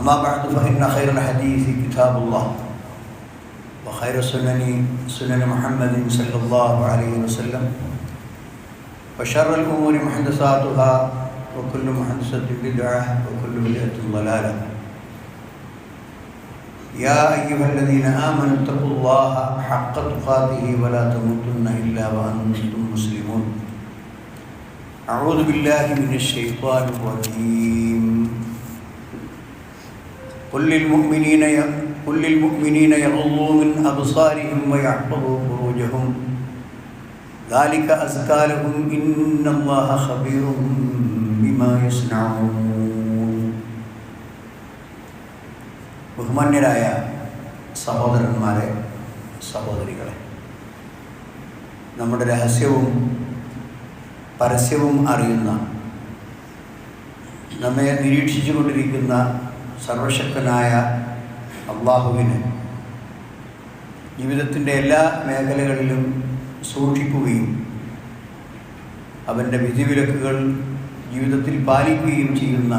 أما بعد فإن خير الحديث كتاب الله وخير السنن سنن محمد صلى الله عليه وسلم وشر الأمور محدثاتها وكل محدثة بدعة وكل بدعة ضلالة. يا أيها الذين آمنوا اتقوا الله حق تقاته ولا تموتن إلا وأنتم مسلمون. أعوذ بالله من الشيطان الرجيم. قل للمؤمنين قل للمؤمنين يغضوا من أبصارهم ويحفظوا فروجهم ذلك أزكى لهم إن الله خبير بما يصنعون ബഹുമാന്യരായ സഹോദരന്മാരെ സഹോദരികളെ നമ്മുടെ രഹസ്യവും പരസ്യവും അറിയുന്ന നമ്മെ നിരീക്ഷിച്ചു കൊണ്ടിരിക്കുന്ന സർവശക്തനായ അള്ളാഹുവിന് ജീവിതത്തിന്റെ എല്ലാ മേഖലകളിലും സൂക്ഷിക്കുകയും അവന്റെ വിധിവിലക്കുകൾ ജീവിതത്തിൽ പാലിക്കുകയും ചെയ്യുന്ന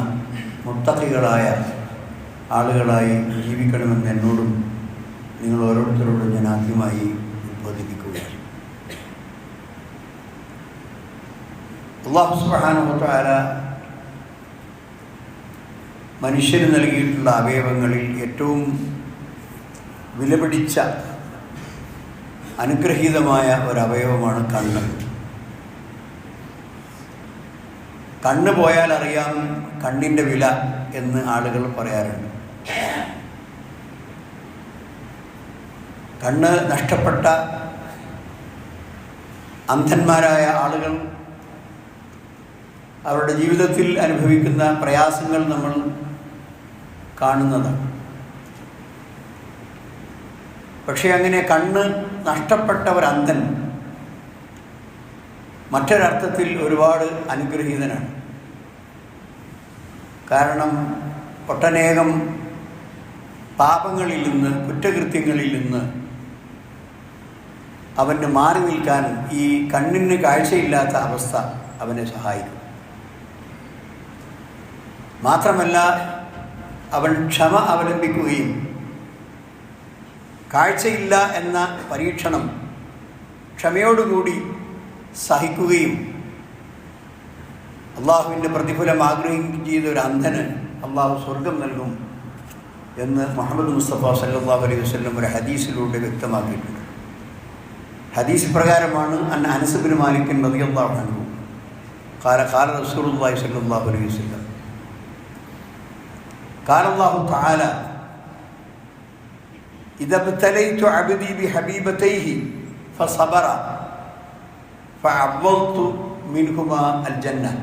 മുത്തക്കികളായ ആളുകളായി ജീവിക്കണമെന്ന് എന്നോടും നിങ്ങൾ ഓരോരുത്തരോടും ഞാൻ ആദ്യമായി ഉദ്ബോധിപ്പിക്കുകയാണ്. അള്ളാഹു സുബാനുഭത്താര മനുഷ്യന് നൽകിയിട്ടുള്ള അവയവങ്ങളിൽ ഏറ്റവും വിലപിടിച്ച അനുഗ്രഹീതമായ ഒരവയവമാണ് കണ്ണ്. കണ്ണ് പോയാൽ അറിയാം കണ്ണിന്റെ വില എന്ന് ആളുകൾ പറയാറുണ്ട്. കണ്ണ് നഷ്ടപ്പെട്ട അന്ധന്മാരായ ആളുകൾ അവരുടെ ജീവിതത്തിൽ അനുഭവിക്കുന്ന പ്രയാസങ്ങൾ നമ്മൾ കാണുന്നതാണ് പക്ഷേ അങ്ങനെ കണ്ണ് നഷ്ടപ്പെട്ട ഒരു അന്ധൻ മറ്റൊരർത്ഥത്തിൽ ഒരുപാട് അനുഗ്രഹീതനാണ്. കാരണം ഒട്ടനേകം പാപങ്ങളിൽ നിന്ന് കുറ്റകൃത്യങ്ങളിൽ നിന്ന് അവന് മാറി നിൽക്കാൻ ഈ കണ്ണിന് കാഴ്ചയില്ലാത്ത അവസ്ഥ അവനെ സഹായിക്കും. മാത്രമല്ല അവൻ ക്ഷമ അവലംബിക്കുകയും കാഴ്ചയില്ല എന്ന പരീക്ഷണം ക്ഷമയോടുകൂടി സഹിക്കുകയും അള്ളാഹുവിന്റെ പ്രതിഫലം ആഗ്രഹിക്കുകയും ചെയ്ത ഒരു അന്ധന് അള്ളാഹു സ്വർഗം നൽകും എന്ന് മുഹമ്മദ് മുസ്തഫ സല്ലാഹു അലൈഹി വസ്ലം ഒരു ഹദീസിലൂടെ വ്യക്തമാക്കിയിട്ടുണ്ട്. ഹദീസ് പ്രകാരമാണ് അൻ അനസബിന് മാലിക്കൻ അള്ളാഹു അനുഭവം കാല കാല റസൂലുള്ളാഹി സല്ലല്ലാഹു അലൈഹി വസല്ലം قال الله تعالى إذا ابتليت عبدي بحبيبتيه فصبر فعوضت منهما الجنة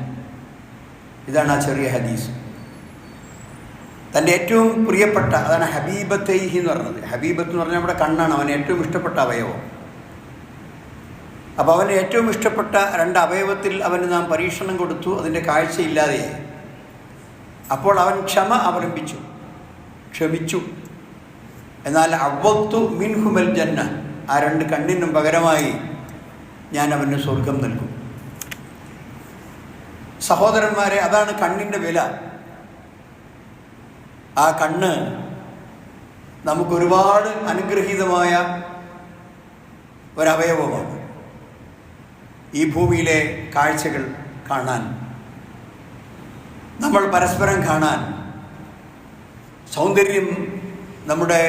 ഇതാണ് ആ ചെറിയ ഹദീസ് തൻ്റെ ഏറ്റവും പ്രിയപ്പെട്ട അതാണ് ഹബീബത്തൈഹി എന്ന് പറഞ്ഞത് ഹബീബത്ത് എന്ന് പറഞ്ഞാൽ നമ്മുടെ കണ്ണാണ് അവൻ ഏറ്റവും ഇഷ്ടപ്പെട്ട അവയവം അപ്പോൾ അവന് ഏറ്റവും ഇഷ്ടപ്പെട്ട രണ്ട് അവയവത്തിൽ അവന് നാം പരീക്ഷണം കൊടുത്തു അതിൻ്റെ കാഴ്ചയില്ലാതെയായി അപ്പോൾ അവൻ ക്ഷമ അവലംബിച്ചു. ക്ഷമിച്ചു. എന്നാൽ അവത്തു മിൻഹുമൽ ജന്ന. ആ രണ്ട് കണ്ണിനും പകരമായി ഞാൻ അവന് സ്വർഗം നൽകും. സഹോദരന്മാരെ അതാണ് കണ്ണിന്റെ വില. ആ കണ്ണ് നമുക്കൊരുപാട് അനുഗ്രഹീതമായ ഒരവയവമാണ്. ഈ ഭൂമിയിലെ കാഴ്ചകൾ കാണാൻ നമ്മൾ പരസ്പരം കാണാൻ സൗന്ദര്യം നമ്മുടെ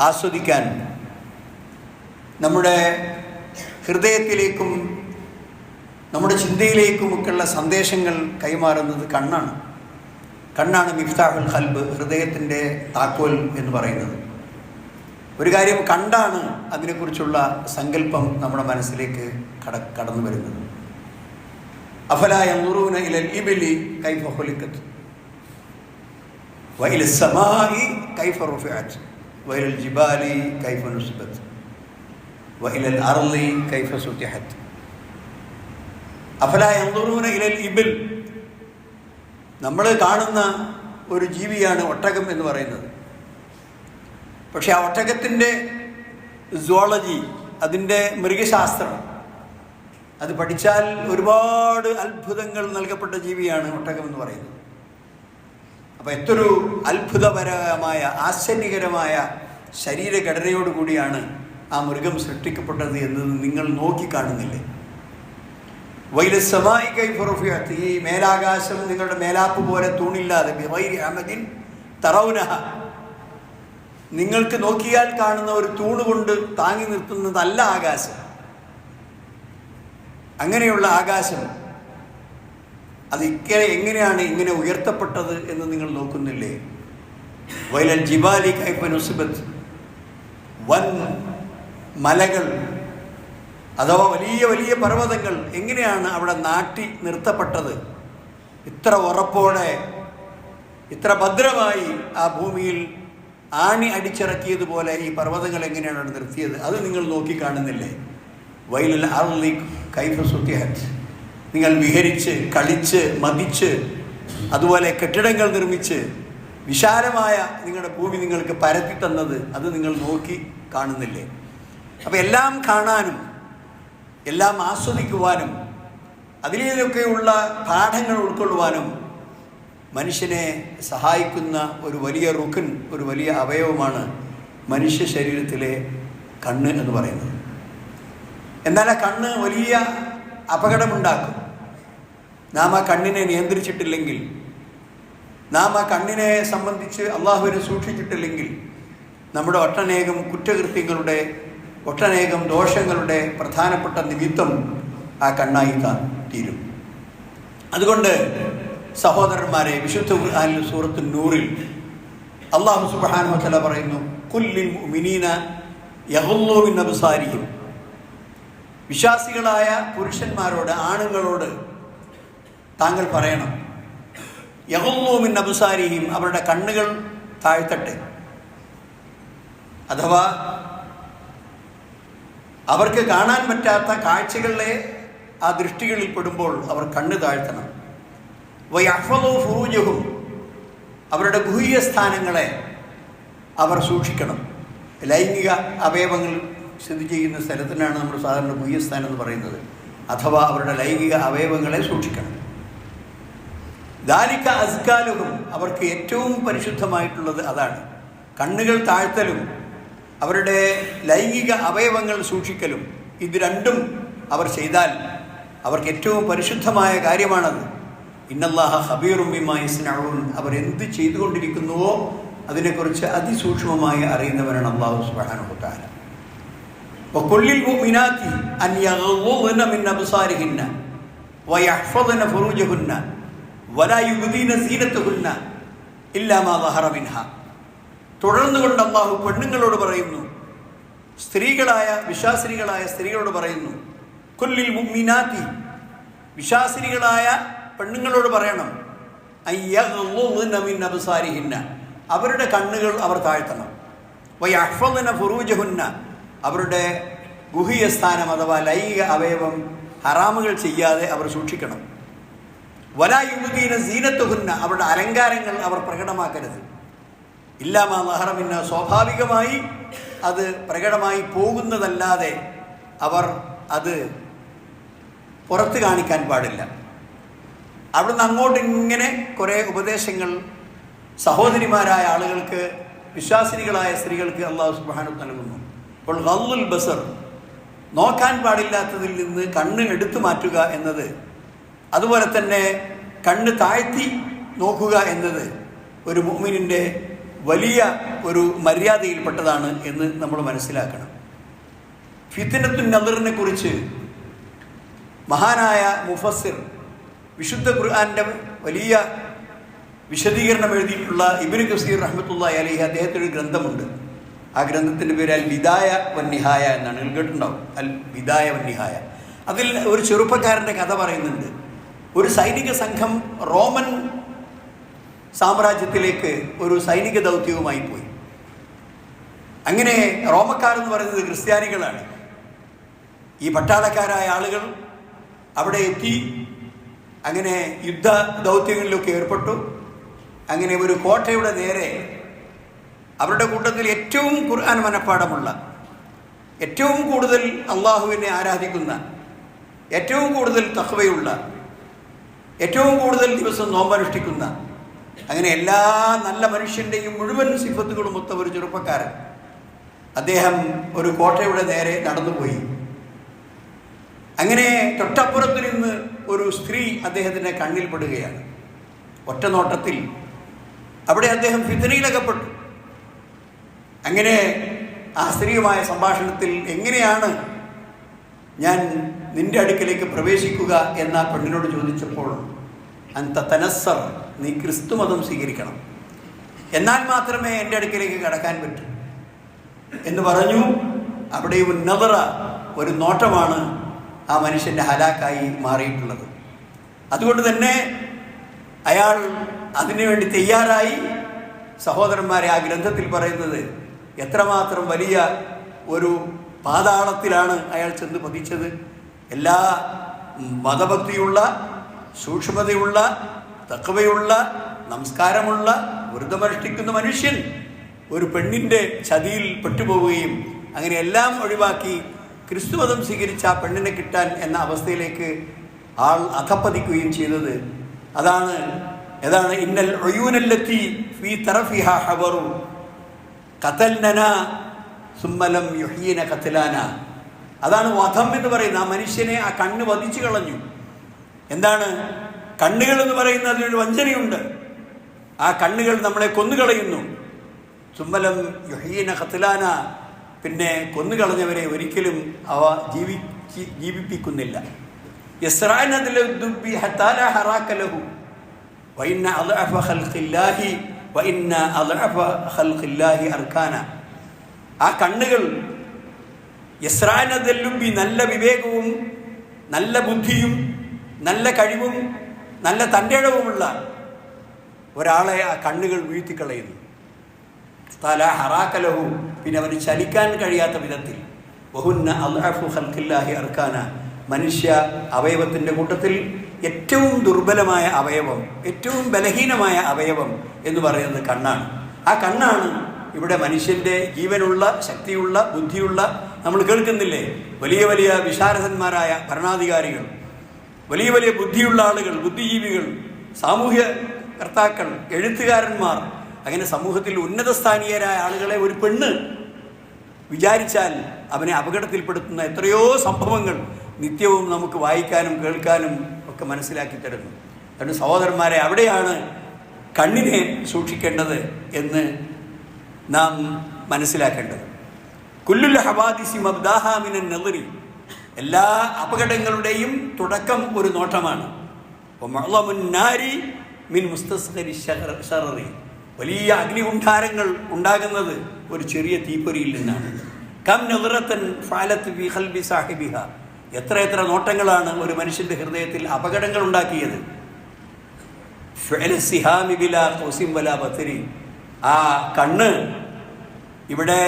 ആസ്വദിക്കാൻ നമ്മുടെ ഹൃദയത്തിലേക്കും നമ്മുടെ ചിന്തയിലേക്കുമൊക്കെയുള്ള സന്ദേശങ്ങൾ കൈമാറുന്നത് കണ്ണാണ്. കണ്ണാണ് മിഫ്താഹുൽ ഹൽബ് ഹൃദയത്തിന്റെ താക്കോൽ എന്ന് പറയുന്നത്. ഒരു കാര്യം കണ്ടാണ് അതിനെക്കുറിച്ചുള്ള സങ്കല്പം നമ്മുടെ മനസ്സിലേക്ക് കട കടന്നു വരുന്നത് ഇലൽ ഇബിലി കൈഫ കൈഫ ജിബാലി കൈഫ കൈഫ ഇലൽ നമ്മൾ കാണുന്ന ഒരു ജീവിയാണ് ഒട്ടകം എന്ന് പറയുന്നത്. പക്ഷെ ആ ഒട്ടകത്തിന്റെ സുവോളജി അതിന്റെ മൃഗശാസ്ത്രം അത് പഠിച്ചാൽ ഒരുപാട് അത്ഭുതങ്ങൾ നൽകപ്പെട്ട ജീവിയാണ് ഒട്ടകം എന്ന് പറയുന്നത്. അപ്പോൾ എത്തൊരു അത്ഭുതപരമായ ആശ്ചര്യകരമായ ശരീരഘടനയോട് കൂടിയാണ് ആ മൃഗം സൃഷ്ടിക്കപ്പെട്ടത് എന്നത് നിങ്ങൾ നോക്കിക്കാണുന്നില്ലേ വൈലസമായി കൈഫുറഫിയത്ത് ഈ മേലാകാശം നിങ്ങളുടെ മേലാപ്പ് പോലെ തൂണില്ലാതെ അമദിൻ തറൗനഹ. നിങ്ങൾക്ക് നോക്കിയാൽ കാണുന്ന ഒരു തൂണ് കൊണ്ട് താങ്ങി നിർത്തുന്നതല്ല ആകാശം. അങ്ങനെയുള്ള ആകാശം അത് ഇങ്ങനെ എങ്ങനെയാണ് ഇങ്ങനെ ഉയർത്തപ്പെട്ടത് എന്ന് നിങ്ങൾ നോക്കുന്നില്ലേ? വൈലൽ ജിബാലി കൈപ്പനുസിബത്ത് വൻ മലകൾ അഥവാ വലിയ വലിയ പർവതങ്ങൾ എങ്ങനെയാണ് അവിടെ നാട്ടി നിർത്തപ്പെട്ടത്? ഇത്ര ഉറപ്പോടെ ഇത്ര ഭദ്രമായി ആ ഭൂമിയിൽ ആണി അടിച്ചിറക്കിയതുപോലെ ഈ പർവതങ്ങൾ എങ്ങനെയാണ് നിർത്തിയത്? അത് നിങ്ങൾ നോക്കി കാണുന്നില്ലേ? വൈലൽ അർലി കൈഫ നിങ്ങൾ വിഹരിച്ച് കളിച്ച് മതിച്ച് അതുപോലെ കെട്ടിടങ്ങൾ നിർമ്മിച്ച് വിശാലമായ നിങ്ങളുടെ ഭൂമി നിങ്ങൾക്ക് പരത്തി തന്നത് അത് നിങ്ങൾ നോക്കി കാണുന്നില്ലേ? അപ്പം എല്ലാം കാണാനും എല്ലാം ആസ്വദിക്കുവാനും അതിലൊക്കെയുള്ള പാഠങ്ങൾ ഉൾക്കൊള്ളുവാനും മനുഷ്യനെ സഹായിക്കുന്ന ഒരു വലിയ റുക്കൻ ഒരു വലിയ അവയവമാണ് മനുഷ്യ ശരീരത്തിലെ കണ്ണ് എന്ന് പറയുന്നത്. എന്നാൽ ആ കണ്ണ് വലിയ അപകടമുണ്ടാക്കും. നാം ആ കണ്ണിനെ നിയന്ത്രിച്ചിട്ടില്ലെങ്കിൽ നാം ആ കണ്ണിനെ സംബന്ധിച്ച് അള്ളാഹുവിനെ സൂക്ഷിച്ചിട്ടില്ലെങ്കിൽ നമ്മുടെ ഒട്ടനേകം കുറ്റകൃത്യങ്ങളുടെ ഒട്ടനേകം ദോഷങ്ങളുടെ പ്രധാനപ്പെട്ട നിമിത്തം ആ കണ്ണായി തീരും. അതുകൊണ്ട് സഹോദരന്മാരെ വിശുദ്ധ ഖുർആനിൽ സൂറത്ത് നൂറിൽ അള്ളാഹു സുബ്ഹാനഹു വതആല പറയുന്നു കുല്ലിൻ മിനീന യഹുല്ലോവിൻ മിൻ അബ്സാരിഹിം. വിശ്വാസികളായ പുരുഷന്മാരോട് ആണുങ്ങളോട് താങ്കൾ പറയണം. യഹോമിൻ അബുസാരിയും അവരുടെ കണ്ണുകൾ താഴ്ത്തട്ടെ. അഥവാ അവർക്ക് കാണാൻ പറ്റാത്ത കാഴ്ചകളിലെ ആ ദൃഷ്ടികളിൽ പെടുമ്പോൾ അവർ കണ്ണ് താഴ്ത്തണം. വയഫലോ ഫുറൂജഹും അവരുടെ ഗുഹ്യസ്ഥാനങ്ങളെ അവർ സൂക്ഷിക്കണം. ലൈംഗിക അവയവങ്ങൾ സ്ഥിതി ചെയ്യുന്ന സ്ഥലത്തിനാണ് നമ്മൾ സാധാരണ ഗുഹ്യസ്ഥാനം എന്ന് പറയുന്നത്. അഥവാ അവരുടെ ലൈംഗിക അവയവങ്ങളെ സൂക്ഷിക്കണം. ദാരിക്ക അസ്കാലുകും അവർക്ക് ഏറ്റവും പരിശുദ്ധമായിട്ടുള്ളത് അതാണ്. കണ്ണുകൾ താഴ്ത്തലും അവരുടെ ലൈംഗിക അവയവങ്ങൾ സൂക്ഷിക്കലും ഇത് രണ്ടും അവർ ചെയ്താൽ അവർക്ക് ഏറ്റവും പരിശുദ്ധമായ കാര്യമാണത്. ഇന്നല്ലാഹ ഹബീറും ബിമായിസ്നഊൻ അവർ എന്ത് ചെയ്തുകൊണ്ടിരിക്കുന്നുവോ അതിനെക്കുറിച്ച് അതിസൂക്ഷ്മമായി അറിയുന്നവരാണ് അള്ളാഹു സുബ്ഹാനഹു വകുല്ലിൽ മുഅ്മിനാത്തി അൻ യഗ്ളുദ്ന മിൻ അബ്സാരിഹിന്ന വയഹ്ഫദ്ന ഫുറൂജഹുന്ന വലാ യുബ്ദീന സീനത്തുഹുന്ന ഇല്ലാ മാ ളഹറ മിൻഹ തുടർന്നുകൊണ്ട് അള്ളാഹു പെണ്ണുങ്ങളോട് പറയുന്നു സ്ത്രീകളായ വിശ്വാസിനികളായ സ്ത്രീകളോട് പറയുന്നു കുല്ലിൽ മുഅ്മിനാത്തി വിശ്വാസിനികളായ പെണ്ണുങ്ങളോട് പറയണം മിൻ അവരുടെ കണ്ണുകൾ അവർ താഴ്ത്തണം. അവരുടെ ഗുഹീയ സ്ഥാനം അഥവാ ലൈംഗിക അവയവം ഹറാമുകൾ ചെയ്യാതെ അവർ സൂക്ഷിക്കണം. വലായുമുദീന സീനത്തുഹുന്ന അവരുടെ അലങ്കാരങ്ങൾ അവർ പ്രകടമാക്കരുത്. ഇല്ലാമാ മഹറമിന്ന സ്വാഭാവികമായി അത് പ്രകടമായി പോകുന്നതല്ലാതെ അവർ അത് പുറത്ത് കാണിക്കാൻ പാടില്ല. അവിടുന്ന് അങ്ങോട്ട് ഇങ്ങനെ കുറേ ഉപദേശങ്ങൾ സഹോദരിമാരായ ആളുകൾക്ക് വിശ്വാസിനികളായ സ്ത്രീകൾക്ക് അള്ളാഹു സുബാനു നൽകുന്നു അപ്പോൾ ഗല്ലുൽ ബസർ നോക്കാൻ പാടില്ലാത്തതിൽ നിന്ന് കണ്ണ് എടുത്തു മാറ്റുക എന്നത് അതുപോലെ തന്നെ കണ്ണ് താഴ്ത്തി നോക്കുക എന്നത് ഒരു മുഅ്മിനിന്റെ വലിയ ഒരു മര്യാദയിൽപ്പെട്ടതാണ് എന്ന് നമ്മൾ മനസ്സിലാക്കണം. ഫിത്തിനത്തു നദറിനെ കുറിച്ച് മഹാനായ മുഫസ്സിർ വിശുദ്ധ ഖുർആാന്റെ വലിയ വിശദീകരണം എഴുതിയിട്ടുള്ള ഇബിന് കസീർ റഹ്മത്തുള്ള അലഹി അദ്ദേഹത്തിന്റെ ഒരു ഗ്രന്ഥമുണ്ട്. ആ ഗ്രന്ഥത്തിന്റെ പേര് അൽ വിദായ വന്നിഹായ എന്നാണ്. നിങ്ങൾ കേട്ടിട്ടുണ്ടാവും? അൽ വിദായ വന്നിഹായ അതിൽ ഒരു ചെറുപ്പക്കാരന്റെ കഥ പറയുന്നുണ്ട്. ഒരു സൈനിക സംഘം റോമൻ സാമ്രാജ്യത്തിലേക്ക് ഒരു സൈനിക ദൗത്യവുമായി പോയി. അങ്ങനെ റോമക്കാർ എന്ന് പറയുന്നത് ക്രിസ്ത്യാനികളാണ്. ഈ പട്ടാളക്കാരായ ആളുകൾ അവിടെ എത്തി. അങ്ങനെ യുദ്ധ ദൗത്യങ്ങളിലൊക്കെ ഏർപ്പെട്ടു. അങ്ങനെ ഒരു കോട്ടയുടെ നേരെ അവരുടെ കൂട്ടത്തിൽ ഏറ്റവും ഖുർആൻ മനഃപ്പാടമുള്ള ഏറ്റവും കൂടുതൽ അള്ളാഹുവിനെ ആരാധിക്കുന്ന ഏറ്റവും കൂടുതൽ തഹ്വയുള്ള ഏറ്റവും കൂടുതൽ ദിവസം നോമ്പനുഷ്ഠിക്കുന്ന അങ്ങനെ എല്ലാ നല്ല മനുഷ്യന്റെയും മുഴുവൻ സിഫത്തുകളും ഒത്ത ഒരു ചെറുപ്പക്കാരൻ. അദ്ദേഹം ഒരു കോട്ടയുടെ നേരെ നടന്നുപോയി. അങ്ങനെ തൊട്ടപ്പുറത്ത് നിന്ന് ഒരു സ്ത്രീ അദ്ദേഹത്തിന്റെ കണ്ണിൽപ്പെടുകയാണ് ഒറ്റ നോട്ടത്തിൽ അവിടെ അദ്ദേഹം ഫിത്തനയിലകപ്പെട്ടു അങ്ങനെ ആ സ്ത്രീയുമായ സംഭാഷണത്തിൽ എങ്ങനെയാണ് ഞാൻ നിന്റെ അടുക്കലേക്ക് പ്രവേശിക്കുക എന്ന പെണ്ണിനോട് ചോദിച്ചപ്പോൾ അന്ത തനസ്സർ നീ ക്രിസ്തു മതം സ്വീകരിക്കണം. എന്നാൽ മാത്രമേ എന്റെ അടുക്കലേക്ക് കടക്കാൻ പറ്റൂ. എന്ന് പറഞ്ഞു. അവിടെ ഉന്നതറ ഒരു നോട്ടമാണ് ആ മനുഷ്യന്റെ ഹലാക്കായി മാറിയിട്ടുള്ളത്. അതുകൊണ്ട് തന്നെ അയാൾ അതിനുവേണ്ടി തയ്യാറായി സഹോദരന്മാരെ ആ ഗ്രന്ഥത്തിൽ പറയുന്നത് എത്രമാത്രം വലിയ ഒരു പാതാളത്തിലാണ് അയാൾ ചെന്ന് പതിച്ചത്? എല്ലാ മതഭക്തിയുള്ള സൂക്ഷ്മതയുള്ള തക്കവയുള്ള നമസ്കാരമുള്ള വ്രതമനുഷ്ഠിക്കുന്ന മനുഷ്യൻ ഒരു പെണ്ണിന്റെ ചതിയിൽ പെട്ടുപോവുകയും അങ്ങനെ എല്ലാം ഒഴിവാക്കി ക്രിസ്തുമതം സ്വീകരിച്ച ആ പെണ്ണിനെ കിട്ടാൻ എന്ന അവസ്ഥയിലേക്ക് ആൾ അധപ്പതിക്കുകയും ചെയ്തത്. അതാണ് ഏതാണ് ഇന്നൽ ഒയൂനല്ലെത്തി ഫീ തറഫിഹ ഹബറു. കതൽനന സുമ്മലം യുഹീന കത്തലാന അതാണ് വധം എന്ന് പറയുന്നത്. ആ മനുഷ്യനെ ആ കണ്ണ് വധിച്ചു കളഞ്ഞു. എന്താണ്? കണ്ണുകൾ എന്ന് പറയുന്ന അതിനൊരു വഞ്ചനയുണ്ട്. ആ കണ്ണുകൾ നമ്മളെ കൊന്നുകളയുന്നു. സുമ്മലം യുഹീന കത്തലാന പിന്നെ കൊന്നുകളഞ്ഞവരെ ഒരിക്കലും അവ ജീവിച്ച് ജീവിപ്പിക്കുന്നില്ല. ഇസ്രാൻ ഹറാക്കലഹു വൈന ഖൽഖില്ലാഹി അർക്കാന. ആ കണ്ണുകൾ യസ്രാനതെല്ലുമ്പി നല്ല വിവേകവും നല്ല ബുദ്ധിയും നല്ല കഴിവും നല്ല തന്റെടവുമുള്ള ഒരാളെ ആ കണ്ണുകൾ വീഴ്ത്തിക്കളയുന്നു. തല ഹറാക്കലഹു പിന്നെ അവന് ചലിക്കാൻ കഴിയാത്ത വിധത്തിൽ. ബഹുന്ന അർക്കാന. മനുഷ്യ അവയവത്തിന്റെ കൂട്ടത്തിൽ ഏറ്റവും ദുർബലമായ അവയവം ഏറ്റവും ബലഹീനമായ അവയവം എന്ന് പറയുന്നത് കണ്ണാണ്. ആ കണ്ണാണ് ഇവിടെ മനുഷ്യന്റെ ജീവനുള്ള ശക്തിയുള്ള ബുദ്ധിയുള്ള നമ്മൾ കേൾക്കുന്നില്ലേ? വലിയ വലിയ വിശാരദന്മാരായ ഭരണാധികാരികൾ വലിയ വലിയ ബുദ്ധിയുള്ള ആളുകൾ ബുദ്ധിജീവികൾ സാമൂഹ്യ കർത്താക്കൾ എഴുത്തുകാരന്മാർ അങ്ങനെ സമൂഹത്തിൽ ഉന്നതസ്ഥാനീയരായ ആളുകളെ ഒരു പെണ്ണ് വിചാരിച്ചാൽ അവനെ അപകടത്തിൽപ്പെടുത്തുന്ന എത്രയോ സംഭവങ്ങൾ നിത്യവും നമുക്ക് വായിക്കാനും കേൾക്കാനും ഒക്കെ മനസ്സിലാക്കി തരുന്നു അതുകൊണ്ട് സഹോദരന്മാരെ അവിടെയാണ് കണ്ണിനെ സൂക്ഷിക്കേണ്ടത് എന്ന് നാം മനസ്സിലാക്കേണ്ടത്. കുല്ലുൽ ഹവാദിസി മബ്ദാഹാമിനൻ നെല്ലറി എല്ലാ അപകടങ്ങളുടെയും തുടക്കം ഒരു നോട്ടമാണ്. മിൻ മുസ്തസ്കരി ഷററി വലിയ അഗ്നികുണ്ഠാരങ്ങൾ ഉണ്ടാകുന്നത് ഒരു ചെറിയ തീപ്പൊരിയിൽ നിന്നാണ്. കം നെഹ്റത്തൻ ഫാലത്ത് ബി സാഹിബിഹ. എത്ര എത്ര നോട്ടങ്ങളാണ് ഒരു മനുഷ്യന്റെ ഹൃദയത്തിൽ അപകടങ്ങൾ ഉണ്ടാക്കിയത്. ആ കണ്ണ് ഇവിടെ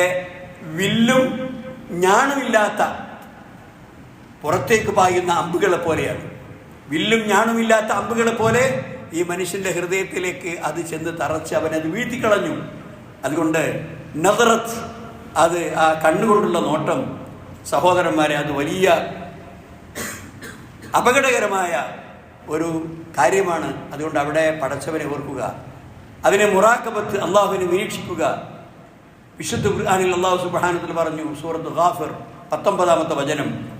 വില്ലും ഞാണുമില്ലാത്ത പുറത്തേക്ക് പായുന്ന അമ്പുകളെ പോലെയാണ്. വില്ലും ഞാണുമില്ലാത്ത അമ്പുകളെ പോലെ ഈ മനുഷ്യന്റെ ഹൃദയത്തിലേക്ക് അത് ചെന്ന് തറച്ച് അവൻ അത് വീഴ്ത്തിക്കളഞ്ഞു. അതുകൊണ്ട് നദറത്ത് അത് ആ കണ്ണുകൊണ്ടുള്ള നോട്ടം സഹോദരന്മാരെ അത് വലിയ അപകടകരമായ ഒരു കാര്യമാണ് അതുകൊണ്ട് അവിടെ പടച്ചവനെ ഓർക്കുക. അതിനെ മുറാക്കബത്ത് അള്ളാഹുവിനെ നിരീക്ഷിക്കുക. വിശുദ്ധ ഖുർആനിൽ അള്ളാഹു സുബ്രഹാനത്തിൽ പറഞ്ഞു സൂറത്ത് ഖാഫിർ പത്തൊമ്പതാമത്തെ വചനം.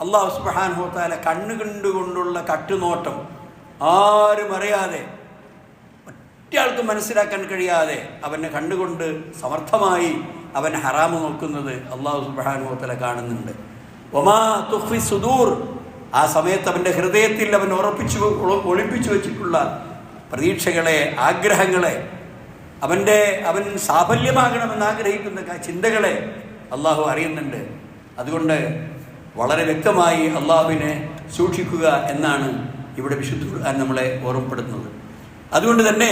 അള്ളാഹു സുബാനുഹോത്താല കണ്ണു കണ്ടുകൊണ്ടുള്ള കട്ടുനോട്ടം ആരും അറിയാതെ ഒറ്റയാൾക്ക് മനസ്സിലാക്കാൻ കഴിയാതെ അവനെ കണ്ടുകൊണ്ട് സമർത്ഥമായി അവൻ ഹറാമ് നോക്കുന്നത് അള്ളാഹു സുബാനുഭവത്തില കാണുന്നുണ്ട്. ഒമാ തുഫി സുദൂർ. ആ സമയത്ത് അവന്റെ ഹൃദയത്തിൽ അവൻ ഉറപ്പിച്ചു ഒളിപ്പിച്ചു വെച്ചിട്ടുള്ള പ്രതീക്ഷകളെ ആഗ്രഹങ്ങളെ അവന്റെ അവൻ സാഫല്യമാകണമെന്ന് ആഗ്രഹിക്കുന്ന ചിന്തകളെ അള്ളാഹു അറിയുന്നുണ്ട്. അതുകൊണ്ട് വളരെ വ്യക്തമായി അള്ളാഹുവിനെ സൂക്ഷിക്കുക എന്നാണ് ഇവിടെ വിശുദ്ധ ഖുർആൻ നമ്മളെ ഓർമ്മപ്പെടുത്തുന്നത്. അതുകൊണ്ട് തന്നെ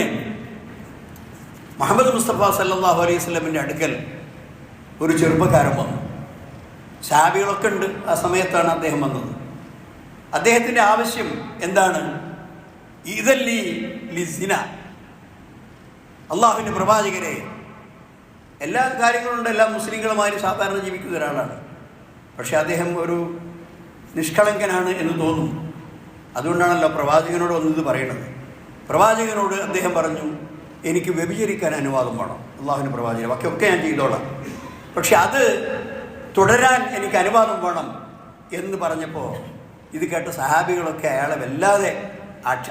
മുഹമ്മദ് മുസ്തഫ സല്ലാഹു അലൈഹി സ്വലമിന്റെ അടുക്കൽ ഒരു ചെറുപ്പക്കാരൻ വന്നു. സാബികളൊക്കെ ഉണ്ട്. ആ സമയത്താണ് അദ്ദേഹം വന്നത്. അദ്ദേഹത്തിന്റെ ആവശ്യം എന്താണ്? ഇതല്ലി ലിസിന അള്ളാഹുവിന്റെ പ്രവാചകരെ എല്ലാ കാര്യങ്ങളുണ്ട്. എല്ലാ മുസ്ലിങ്ങളുമായും സാധാരണ ജീവിക്കുന്ന ഒരാളാണ്. പക്ഷെ അദ്ദേഹം ഒരു നിഷ്കളങ്കനാണ് എന്ന് തോന്നുന്നു അതുകൊണ്ടാണല്ലോ പ്രവാചകനോട് ഒന്നിത് പറയണത്. പ്രവാചകനോട് അദ്ദേഹം പറഞ്ഞു എനിക്ക് വ്യഭിചരിക്കാൻ അനുവാദം വേണം. അള്ളാഹുവിന്റെ പ്രവാചകൻ ഒക്കെ ഒക്കെ ഞാൻ ചെയ്തോളാം. പക്ഷെ അത് തുടരാൻ എനിക്ക് അനുവാദം വേണം എന്ന് പറഞ്ഞപ്പോൾ ഇത് കേട്ട സഹാബികളൊക്കെ അയാളെ വല്ലാതെ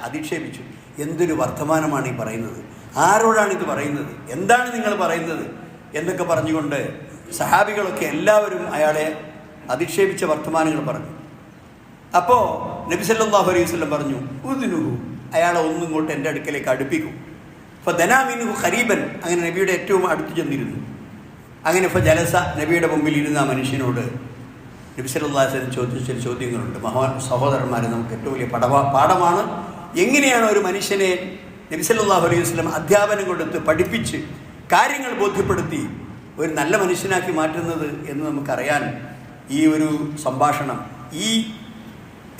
അധിക്ഷേപിച്ചു. എന്തൊരു വർത്തമാനമാണ് ഈ പറയുന്നത്? ആരോടാണ് ഇത് പറയുന്നത്? എന്താണ് നിങ്ങൾ പറയുന്നത്? എന്നൊക്കെ പറഞ്ഞുകൊണ്ട് സഹാബികളൊക്കെ എല്ലാവരും അയാളെ അധിക്ഷേപിച്ച വർത്തമാനങ്ങൾ പറഞ്ഞു. അപ്പോൾ നബി സല്ലല്ലാഹു അലൈഹി വസല്ലം പറഞ്ഞു ഉദിനുഹു. അയാളെ ഒന്നും ഇങ്ങോട്ട് എന്റെ അടുക്കലേക്ക് അടുപ്പിക്കും. അപ്പോൾ ധനാമിനുഹു ഖരീബൻ. അങ്ങനെ നബിയുടെ ഏറ്റവും അടുത്ത് ചെന്നിരുന്നു. അങ്ങനെ ഇപ്പോൾ ജലസ നബിയുടെ മുമ്പിൽ ഇരുന്ന ആ മനുഷ്യനോട് നബി ചോദിച്ച ചില ചോദ്യങ്ങളുണ്ട്. മഹാ സഹോദരന്മാരെ നമുക്ക് ഏറ്റവും വലിയ പടവ പാഠമാണ്. എങ്ങനെയാണ് ഒരു മനുഷ്യനെ നബി സല്ലല്ലാഹു അലൈഹി വസ്ലം അധ്യാപനം കൊടുത്ത് പഠിപ്പിച്ച് കാര്യങ്ങൾ ബോധ്യപ്പെടുത്തി ഒരു നല്ല മനുഷ്യനാക്കി മാറ്റുന്നത് എന്ന് നമുക്കറിയാൻ ഈ ഒരു സംഭാഷണം ഈ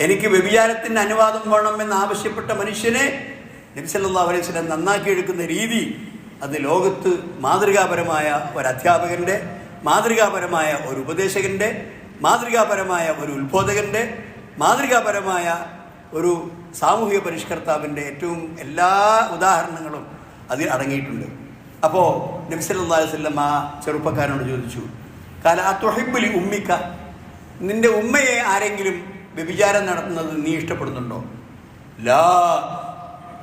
എനിക്ക് വ്യഭിചാരത്തിന്റെ അനുവാദം വേണമെന്ന് ആവശ്യപ്പെട്ട മനുഷ്യനെ നബി സല്ലല്ലാഹു അലൈഹി നന്നാക്കി എടുക്കുന്ന രീതി അത് ലോകത്ത് മാതൃകാപരമായ ഒരു അധ്യാപകന്റെ മാതൃകാപരമായ ഒരു ഉപദേശകന്റെ മാതൃകാപരമായ ഒരു ഉത്ബോധകന്റെ മാതൃകാപരമായ ഒരു സാമൂഹിക പരിഷ്കർത്താവിന്റെ ഏറ്റവും എല്ലാ ഉദാഹരണങ്ങളും അതിൽ അടങ്ങിയിട്ടുണ്ട്. അപ്പോൾ നബി സല്ലല്ലാഹു അലൈഹി വസല്ലം ആ ചെറുപ്പക്കാരനോട് ചോദിച്ചു കാല ആ തൊഹിബുലി ഉമ്മിക്ക നിന്റെ ഉമ്മയെ ആരെങ്കിലും വ്യഭിചാരം നടത്തുന്നത് നീ ഇഷ്ടപ്പെടുന്നുണ്ടോ? ലാ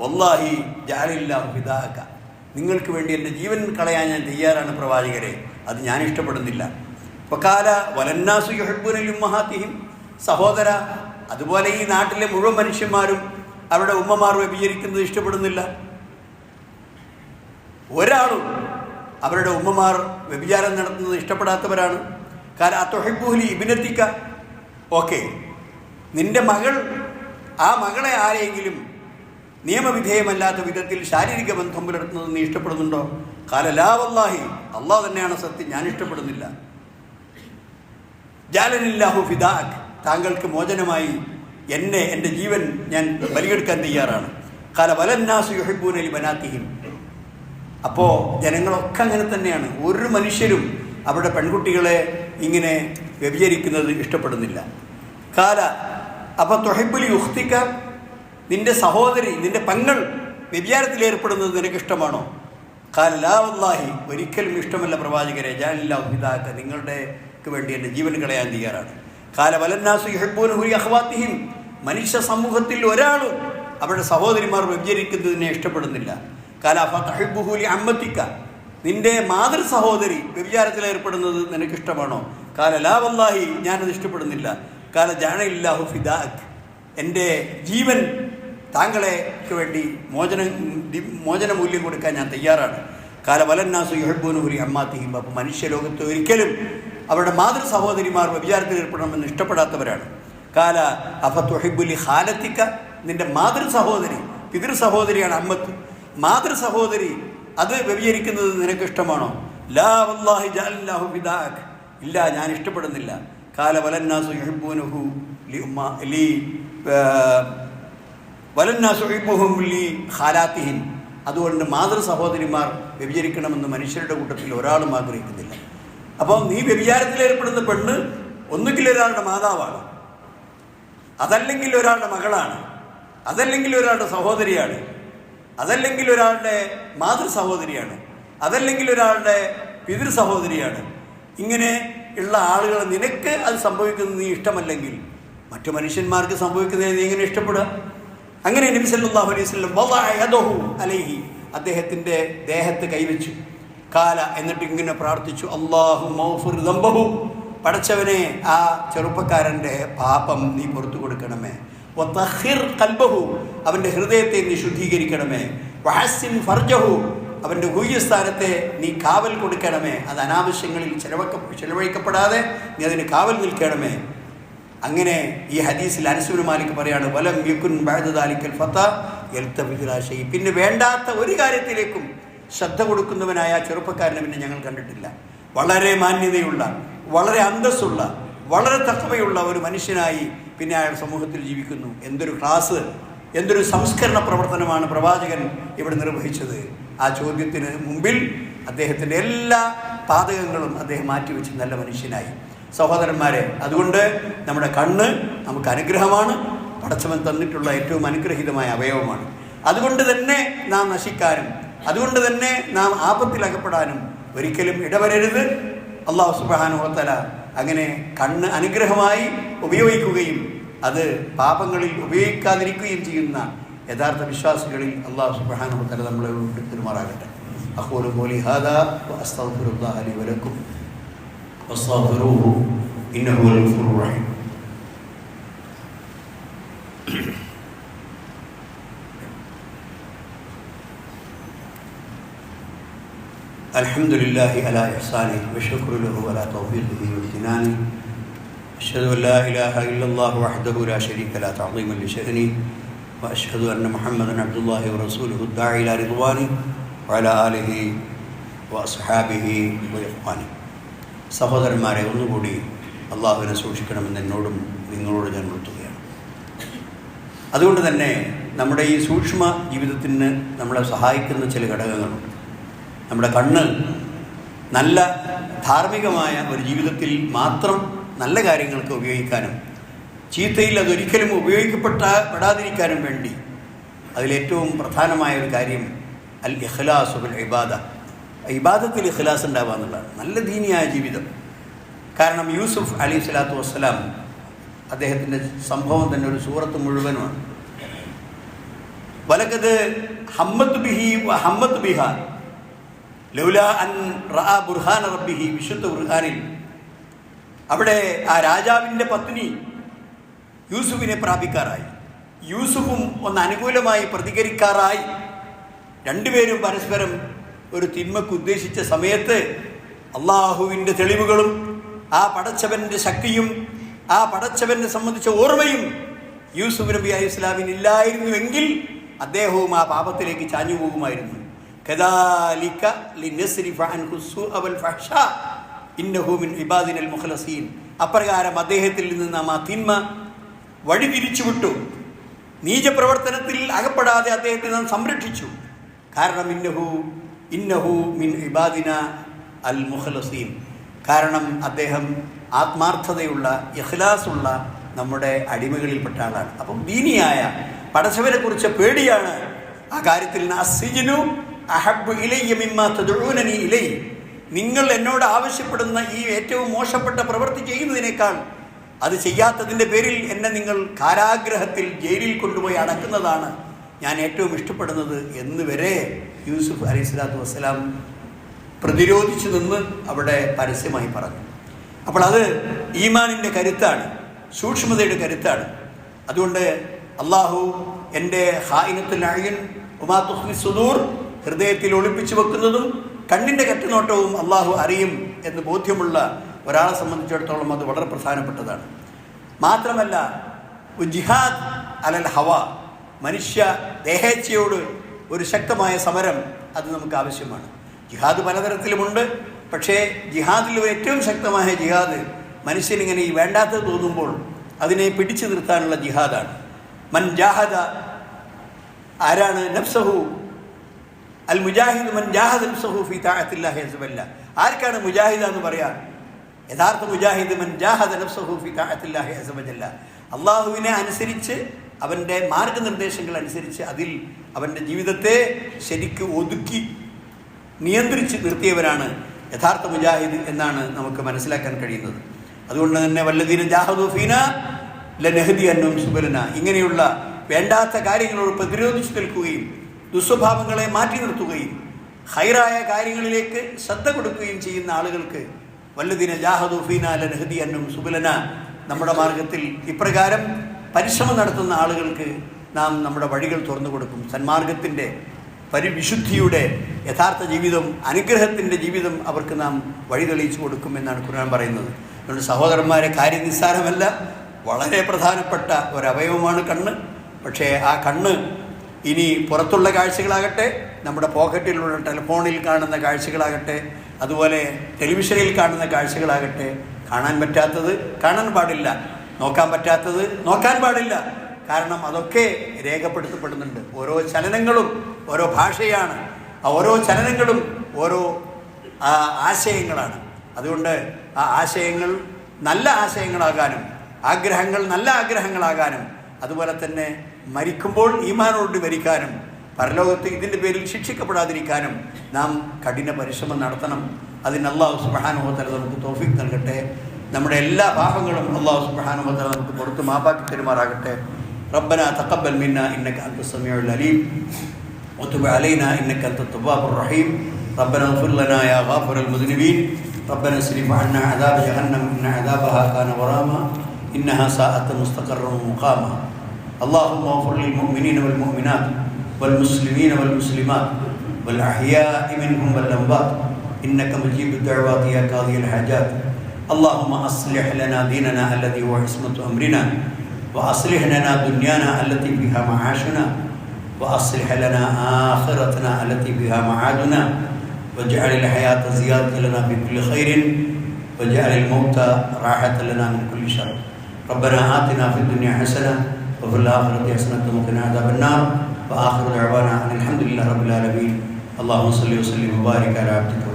വല്ലാഹി ജാലില്ല ഫിദാക നിങ്ങൾക്ക് വേണ്ടി എന്റെ ജീവൻ കളയാൻ ഞാൻ തയ്യാറാണ് പ്രവാചകരെ. അത് ഞാൻ ഇഷ്ടപ്പെടുന്നില്ല. വക്കാല വലന്നാസു യുഹബ്ബുനൽ മഹാത്തിഹിം സഹോദര അതുപോലെ ഈ നാട്ടിലെ മുഴുവൻ മനുഷ്യന്മാരും അവരുടെ ഉമ്മമാർ വ്യഭിചരിക്കുന്നത് ഇഷ്ടപ്പെടുന്നില്ല. ഒരാളും അവരുടെ ഉമ്മമാർ വ്യഭിചാരം നടത്തുന്നത് ഇഷ്ടപ്പെടാത്തവരാണ്. കാരണം അത്തൊഹിബുഹലി ഇബിനെത്തിക്ക. ഓക്കെ. നിന്റെ മകൾ ആ മകളെ ആരെങ്കിലും നിയമവിധേയമല്ലാത്ത വിധത്തിൽ ശാരീരിക ബന്ധം പുലർത്തുന്നത് നീ ഇഷ്ടപ്പെടുന്നുണ്ടോ? കാലലാവല്ലാഹി അള്ളാഹ് തന്നെയാണ് സത്യം ഞാൻ ഇഷ്ടപ്പെടുന്നില്ല. ജാലനില്ലാഹു ഫിദാഖ് താങ്കൾക്ക് മോചനമായി എന്നെ എന്റെ ജീവൻ ഞാൻ ബലിയെടുക്കാൻ തയ്യാറാണ്. കാല വലന്നാസു യുഹിബൂനലി ബനാത്തിഹിം അപ്പോൾ ജനങ്ങളൊക്കെ അങ്ങനെ തന്നെയാണ്. ഒരു മനുഷ്യരും അവരുടെ പെൺകുട്ടികളെ ഇങ്ങനെ വ്യഭിചരിക്കുന്നത് ഇഷ്ടപ്പെടുന്നില്ല. കാല അപ്പോൾ തൊഹിബുലി ഉഹ്തിക്ക നിന്റെ സഹോദരി നിന്റെ പങ്ങൾ വ്യഭിചാരത്തിൽ ഏർപ്പെടുന്നത് നിനക്ക് ഇഷ്ടമാണോ കാല ലാവല്ലാഹി ഒരിക്കലും ഇഷ്ടമല്ല പ്രവാചകരെ. ജാലില്ലാഹിദാക്ക നിങ്ങളുടെ വേണ്ടി എന്റെ ജീവൻ കളയാൻ തയ്യാറാണ്. കാല വലന്നാസു യുഹിബൂൻ ഹുരി മനുഷ്യ സമൂഹത്തിൽ ഒരാളും അവരുടെ സഹോദരിമാർ വ്യഭിചരിക്കുന്നതിനെ ഇഷ്ടപ്പെടുന്നില്ല. കാലാഫുഹുലി അമ്മത്തിക്ക നിന്റെ മാതൃ സഹോദരി വ്യഭിചാരത്തിൽ ഏർപ്പെടുന്നത് നിനക്ക് ഇഷ്ടമാണോ കാല ലാവല്ലാഹി ഞാനത് ഇഷ്ടപ്പെടുന്നില്ല. കാല ജാനയില്ലാഹു ഫിദാഖ് എന്റെ ജീവൻ താങ്കളെക്ക് വേണ്ടി മോചന മോചന മൂല്യം കൊടുക്കാൻ ഞാൻ തയ്യാറാണ്. കാല വലന്നാസു യുഹബൂനുഹുരി അമ്മാത്തിഹിം. അപ്പം മനുഷ്യലോകത്ത് ഒരിക്കലും അവരുടെ മാതൃ സഹോദരിമാർ വ്യഭിചാരത്തിൽ ഏർപ്പെടണമെന്ന് ഇഷ്ടപ്പെടാത്തവരാണ്. കാല അഫത്തുഹിബുലി ഹാലത്തിക്ക നിന്റെ മാതൃ സഹോദരി പിതൃ സഹോദരിയാണ് അമ്മത്ത്. മാതൃ സഹോദരി അത് വ്യഭിചരിക്കുന്നത് നിനക്ക് ഇഷ്ടമാണോ? ലാ വല്ലാഹി ഇല്ല ഞാൻ ഇഷ്ടപ്പെടുന്നില്ല. കാല വലന്നാസു യുഹിബ്ബൂനഹു ലി ഉമ്മ ലി വലന്നാസു യുഹിബ്ബുഹും ലി ഖാലാത്തിഹിം അതുകൊണ്ട് മാതൃ സഹോദരിമാർ വ്യഭിചരിക്കണമെന്ന് മനുഷ്യരുടെ കൂട്ടത്തിൽ ഒരാളും ആഗ്രഹിക്കുന്നില്ല. അപ്പോൾ നീ വ്യഭിചാരത്തിൽ ഏർപ്പെടുന്ന പെണ്ണ് ഒന്നുകിൽ ഒരാളുടെ മാതാവാണ്. അതല്ലെങ്കിൽ ഒരാളുടെ മകളാണ്. അതല്ലെങ്കിൽ ഒരാളുടെ സഹോദരിയാണ്. അതല്ലെങ്കിൽ ഒരാളുടെ മാതൃ സഹോദരിയാണ്. അതല്ലെങ്കിൽ ഒരാളുടെ പിതൃ സഹോദരിയാണ്. ഇങ്ങനെ ഉള്ള ആളുകൾ നിനക്ക് അത് സംഭവിക്കുന്നത് നീ ഇഷ്ടമല്ലെങ്കിൽ മറ്റു മനുഷ്യന്മാർക്ക് സംഭവിക്കുന്നതിന് നീ എങ്ങനെ ഇഷ്ടപ്പെടുക? അങ്ങനെ നബി സല്ലാഹു അലൈഹി വദഅ അലൈഹി. അദ്ദേഹത്തിന്റെ ദേഹത്ത് കൈവച്ചു. കാല എന്നിട്ട് ഇങ്ങനെ പ്രാർത്ഥിച്ചു അള്ളാഹു പടച്ചവനെ ആ ചെറുപ്പക്കാരന്റെ പാപം നീ പുറത്തു കൊടുക്കണമേ. കൽബഹു. അവന്റെ ഹൃദയത്തെ നീ ശുദ്ധീകരിക്കണമേ. വഹസിൻ ഫർജഹു. അവന്റെ ഗുഹ്യസ്ഥാനത്തെ നീ കാവൽ കൊടുക്കണമേ. അത് അനാവശ്യങ്ങളിൽ ചെലവക്ക ചെലവഴിക്കപ്പെടാതെ നീ അതിന് കാവൽ നിൽക്കണമേ. അങ്ങനെ ഈ ഹദീസിൽ അനസുബിൻ മാലിക് പറയാണ് വലം യുക്കുൻ ബഅദാലിക്കൽ ഫത്ത യൽതഫിദുലാശൈ പിന്നെ വേണ്ടാത്ത ഒരു കാര്യത്തിലേക്കും ശ്രദ്ധ കൊടുക്കുന്നവനായ ചെറുപ്പക്കാരനെ പിന്നെ ഞങ്ങൾ കണ്ടിട്ടില്ല. വളരെ മാന്യതയുള്ള വളരെ അന്തസ്സുള്ള വളരെ തക്കവയുള്ള ഒരു മനുഷ്യനായി പിന്നെ അയാൾ സമൂഹത്തിൽ ജീവിക്കുന്നു. എന്തൊരു ക്ലാസ് എന്തൊരു സംസ്കരണ പ്രവർത്തനമാണ് പ്രവാചകൻ ഇവിടെ നിർവഹിച്ചത്. ആ ചോദ്യത്തിന് മുമ്പിൽ അദ്ദേഹത്തിന്റെ എല്ലാ പാതകങ്ങളും അദ്ദേഹം മാറ്റിവെച്ച് നല്ല മനുഷ്യനായി. സഹോദരന്മാരെ അതുകൊണ്ട് നമ്മുടെ കണ്ണ് നമുക്ക് അനുഗ്രഹമാണ് പടച്ചവൻ തന്നിട്ടുള്ള ഏറ്റവും അനുഗ്രഹീതമായ അവയവമാണ്. അതുകൊണ്ട് തന്നെ നാം നശിക്കാനും അതുകൊണ്ട് തന്നെ നാം ആപത്തിലകപ്പെടാനും ഒരിക്കലും ഇടവരരുത്. അള്ളാഹു സുബാനുഹത്തല അങ്ങനെ കണ്ണ് അനുഗ്രഹമായി ഉപയോഗിക്കുകയും അത് പാപങ്ങളിൽ ഉപയോഗിക്കാതിരിക്കുകയും ചെയ്യുന്ന യഥാർത്ഥ വിശ്വാസികളിൽ അള്ളാഹു സുബാനുഹത്തല നമ്മളെ പെരുമാറാകട്ടെ അഹോലു ഹാദാ ഹാദ അസ്തഗ്ഫിറുല്ലാഹ ലി വലക്കും واستغفروه إنه هو الغفور الرحيم. الحمد لله على إحسانه وشكر له على توفيقه وامتنانه أشهد أن لا إله إلا الله وحده لا شريك لا تعظيما لشأنه. وأشهد أن محمدا عبد الله ورسوله الداعي إلى رضوانه وعلى آله وأصحابه وإخوانه. സഹോദരന്മാരെ ഒന്നുകൂടി അള്ളാഹുവിനെ സൂക്ഷിക്കണമെന്ന് എന്നോടും നിങ്ങളോട് ഞാൻ ഉണർത്തുകയാണ് അതുകൊണ്ട് തന്നെ നമ്മുടെ ഈ സൂക്ഷ്മ ജീവിതത്തിന് നമ്മളെ സഹായിക്കുന്ന ചില ഘടകങ്ങളുണ്ട് നമ്മുടെ കണ്ണ് നല്ല ധാർമ്മികമായ ഒരു ജീവിതത്തിൽ മാത്രം നല്ല കാര്യങ്ങൾക്ക് ഉപയോഗിക്കാനും ചീത്തയിൽ അതൊരിക്കലും ഉപയോഗിക്കപ്പെട്ട പെടാതിരിക്കാനും വേണ്ടി അതിലേറ്റവും പ്രധാനമായ ഒരു കാര്യം അൽ ഇഖ്ലാസുൽ ഇബാദ. ഇബാദത്തിൽ ഇഖ്ലാസ് ഉണ്ടാവുക എന്നുള്ളതാണ്. നല്ല ദീനിയായ ജീവിതം. കാരണം യൂസുഫ് അലി സ്വലാത്തു വസ്സലാം അദ്ദേഹത്തിന്റെ സംഭവം തന്നെ ഒരു സൂറത്ത് മുഴുവനുമാണ്. വലക്കത് ഹമ്മത്ത് ബിഹി ഹമ്മത്ത് ബിഹ. ലൗല അൻ റഅ ബുർഹാൻ റബ്ബിഹി വിശുദ്ധ ബുർഹാനിൽ അവിടെ ആ രാജാവിന്റെ പത്നി യൂസുഫിനെ പ്രാപിക്കാറായി. യൂസുഫും ഒന്ന് അനുകൂലമായി പ്രതികരിക്കാറായി. രണ്ടുപേരും പരസ്പരം ഒരു തിന്മക്ക് ഉദ്ദേശിച്ച സമയത്ത് അള്ളാഹുവിന്റെ തെളിവുകളും ആ പടച്ചവന്റെ ശക്തിയും ആ പടച്ചവനെ സംബന്ധിച്ച ഓർമ്മയും യൂസുഫ് നബി അലൈഹി ഇസ്ലാമിന് ഇല്ലായിരുന്നുവെങ്കിൽ അദ്ദേഹവും ആ പാപത്തിലേക്ക് ചാഞ്ഞു പോകുമായിരുന്നു. അപ്രകാരം അദ്ദേഹത്തിൽ നിന്ന് നാം ആ തിന്മ വഴി തിരിച്ചുവിട്ടു നീചപ്രവർത്തനത്തിൽ അകപ്പെടാതെ അദ്ദേഹത്തെ നാം സംരക്ഷിച്ചു. കാരണം ഇന്നഹു ഇന്നഹു മിൻ ഇബാദിന അൽ മുഖലസീൻ കാരണം അദ്ദേഹം ആത്മാർത്ഥതയുള്ള ഇഖ്ലാസുള്ള നമ്മുടെ അടിമകളിൽപ്പെട്ട ആളാണ് അപ്പം ദീനിയായ പടച്ചവനെ കുറിച്ച് പേടിയാണ്. ആ കാര്യത്തിൽ അസിജിനു അഹബ് ഇലയ്യ മിമ്മ നിങ്ങൾ എന്നോട് ആവശ്യപ്പെടുന്ന ഈ ഏറ്റവും മോശപ്പെട്ട പ്രവൃത്തി ചെയ്യുന്നതിനേക്കാൾ അത് ചെയ്യാത്തതിന്റെ പേരിൽ എന്നെ നിങ്ങൾ കാരാഗ്രഹത്തിൽ ജയിലിൽ കൊണ്ടുപോയി അടക്കുന്നതാണ്. ഞാൻ ഏറ്റവും ഇഷ്ടപ്പെടുന്നത് എന്ന് വരെ യൂസുഫ് അലൈഹി സ്വലാത്തു വസ്സലാം പ്രതിരോധിച്ചു നിന്ന് അവിടെ പരസ്യമായി പറഞ്ഞു. അപ്പോൾ അത് ഈമാനിന്റെ കരുത്താണ് സൂക്ഷ്മതയുടെ കരുത്താണ്. അതുകൊണ്ട് അള്ളാഹു എന്റെ ഹായിനത്തുൽ അഴിയൻ ഉമാ തുഹ്മി സുദൂർ ഹൃദയത്തിൽ ഒളിപ്പിച്ചു വെക്കുന്നതും കണ്ണിന്റെ കറ്റനോട്ടവും അള്ളാഹു അറിയും എന്ന് ബോധ്യമുള്ള ഒരാളെ സംബന്ധിച്ചിടത്തോളം അത് വളരെ പ്രധാനപ്പെട്ടതാണ്. മാത്രമല്ല ജിഹാദ് അലൽ ഹവ മനുഷ്യ ദേഹേച്ഛയോട് ഒരു ശക്തമായ സമരം അത് നമുക്ക് ആവശ്യമാണ്. ജിഹാദ് പലതരത്തിലുമുണ്ട്. പക്ഷേ ജിഹാദിൽ ഏറ്റവും ശക്തമായ ജിഹാദ് മനുഷ്യനിങ്ങനെ ഈ വേണ്ടാത്തത് തോന്നുമ്പോൾ അതിനെ പിടിച്ചു നിർത്താനുള്ള ജിഹാദാണ്. മൻ ജാഹദ ആരാണ്? നഫ്സഹു. അൽ മുജാഹിദ് മൻ ജാഹദ് നഫ്സഹു ഫി താഹത്തില്ല അസ്ബല്ല. ആർക്കാണ് മുജാഹിദ എന്ന് പറയാം? യഥാർത്ഥ മുജാഹിദ് മൻ ജാഹദ് നഫ്സഹു ഫി താഹത്തില്ല അസ്ബജല്ല അള്ളാഹുവിനെ അനുസരിച്ച് അവന്റെ മാർഗനിർദ്ദേശങ്ങൾ അനുസരിച്ച് അതിൽ അവന്റെ ജീവിതത്തെ ശരിക്ക് ഒതുക്കി നിയന്ത്രിച്ച് നിർത്തിയവരാണ് യഥാർത്ഥ മുജാഹിദ് എന്നാണ് നമുക്ക് മനസ്സിലാക്കാൻ കഴിയുന്നത്. അതുകൊണ്ട് തന്നെ വല്ലദീന ജാഹദു ഫീന ലനഹദി അന്നും സുബലന. ഇങ്ങനെയുള്ള വേണ്ടാത്ത കാര്യങ്ങളോട് പ്രതിരോധിച്ചു നിൽക്കുകയും ദുസ്വഭാവങ്ങളെ മാറ്റി നിർത്തുകയും ഹൈറായ കാര്യങ്ങളിലേക്ക് ശ്രദ്ധ കൊടുക്കുകയും ചെയ്യുന്ന ആളുകൾക്ക് വല്ലതിന ജാഹദുഫീന ലനഹദി അന്നും സുബലന നമ്മുടെ മാർഗത്തിൽ ഇപ്രകാരം പരിശ്രമം നടത്തുന്ന ആളുകൾക്ക് നാം നമ്മുടെ വഴികൾ തുറന്നു കൊടുക്കും. സന്മാർഗത്തിന്റെ പരിവിശുദ്ധിയുടെ യഥാർത്ഥ ജീവിതം അനുഗ്രഹത്തിന്റെ ജീവിതം അവർക്ക് നാം വഴി തെളിയിച്ചു കൊടുക്കും എന്നാണ് ഖുർആൻ പറയുന്നത്. അതുകൊണ്ട് സഹോദരന്മാരെ കാര്യനിസ്സാരമല്ല വളരെ പ്രധാനപ്പെട്ട ഒരവയവമാണ് കണ്ണ്. പക്ഷേ ആ കണ്ണ് ഇനി പുറത്തുള്ള കാഴ്ചകളാകട്ടെ നമ്മുടെ പോക്കറ്റിലുള്ള ടെലിഫോണിൽ കാണുന്ന കാഴ്ചകളാകട്ടെ അതുപോലെ ടെലിവിഷനിൽ കാണുന്ന കാഴ്ചകളാകട്ടെ കാണാൻ പറ്റാത്തത് കാണാൻ പാടില്ല. നോക്കാൻ പറ്റാത്തത് നോക്കാൻ പാടില്ല. കാരണം അതൊക്കെ രേഖപ്പെടുത്തപ്പെടുന്നുണ്ട്. ഓരോ ചലനങ്ങളും ഓരോ ഭാഷയാണ്. ആ ഓരോ ചലനങ്ങളും ഓരോ ആശയങ്ങളാണ്. അതുകൊണ്ട് ആ ആശയങ്ങൾ നല്ല ആശയങ്ങളാകാനും ആഗ്രഹങ്ങൾ നല്ല ആഗ്രഹങ്ങളാകാനും അതുപോലെ തന്നെ മരിക്കുമ്പോൾ ഈമാനോട് മരിക്കാനും പരലോകത്ത് ഇതിന്റെ പേരിൽ ശിക്ഷിക്കപ്പെടാതിരിക്കാനും നാം കഠിന പരിശ്രമം നടത്തണം. അതിന് അള്ളാഹു സുബാനുഭവത്തല നമുക്ക് തോഫിക്ക് നൽകട്ടെ. നമ്മുടെ എല്ലാ പാപങ്ങളും അള്ളാഹു സുബാനുഭവത്തല നമുക്ക് പുറത്ത് മാപ്പാക്കി പെരുമാറാകട്ടെ ربنا تقبل منا انك انت السميع العليم وتب علينا انك انت التواب الرحيم ربنا اغفر لنا يا غافر المذنبين ربنا اصرف عنا عذاب جهنم ان عذابها كان غراما انها ساءت مستقرا ومقاما اللهم اغفر للمؤمنين والمؤمنات والمسلمين والمسلمات والاحياء منهم والاموات انك مجيب الدعوات يا قاضي الحاجات اللهم أصلح لنا ديننا الذي هو عصمة أمرنا وأصلح لنا دنيانا التي فيها معاشنا وأصلح لنا آخرتنا التي فيها معادنا واجعل الحياة زيادة لنا في كل خير واجعل الموت راحة لنا من كل شر. ربنا آتنا في الدنيا حسنة وفي الآخرة حسنة وقنا عذاب النار وآخر دعوانا أن الحمد لله رب العالمين. اللهم صل وسلم وبارك على عبدك